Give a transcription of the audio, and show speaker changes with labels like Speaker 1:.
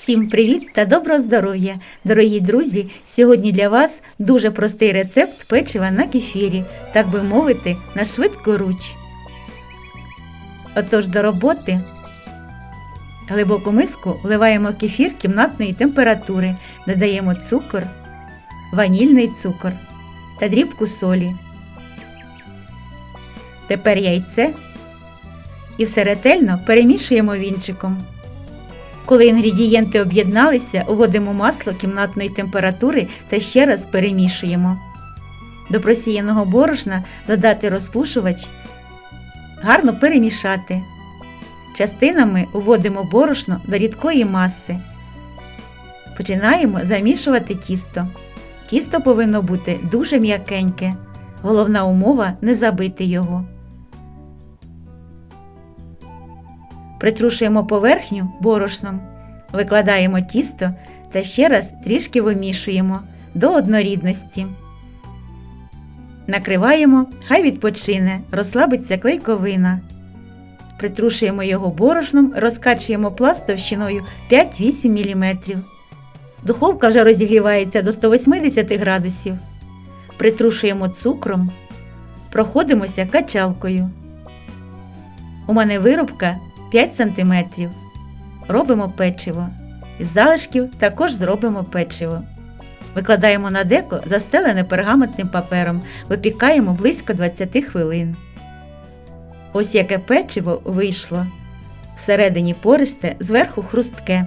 Speaker 1: Всім привіт та доброго здоров'я! Дорогі друзі! Сьогодні для вас дуже простий рецепт печива на кефірі, так би мовити, на швидку руч. Отож до роботи глибоку миску вливаємо кефір кімнатної температури, додаємо цукор, ванільний цукор та дрібку солі. Тепер яйце і все ретельно перемішуємо вінчиком. Коли інгредієнти об'єдналися, вводимо масло кімнатної температури та ще раз перемішуємо. До просіяного борошна додати розпушувач, гарно перемішати. Частинами вводимо борошно до рідкої маси. Починаємо замішувати тісто. Тісто повинно бути дуже м'якеньке. Головна умова не забити його. Притрушуємо поверхню борошном, викладаємо тісто та ще раз трішки вимішуємо до однорідності. Накриваємо, хай відпочине, розслабиться клейковина. Притрушуємо його борошном, розкачуємо пласт товщиною 5-8 мм. Духовка вже розігрівається до 180 градусів. Притрушуємо цукром, проходимося качалкою. У мене виробка 5 см. Робимо печиво. Із залишків також зробимо печиво. Викладаємо на деко застелене пергаментним папером, випікаємо близько 20 хвилин. Ось яке печиво вийшло. Всередині пористе, зверху хрустке.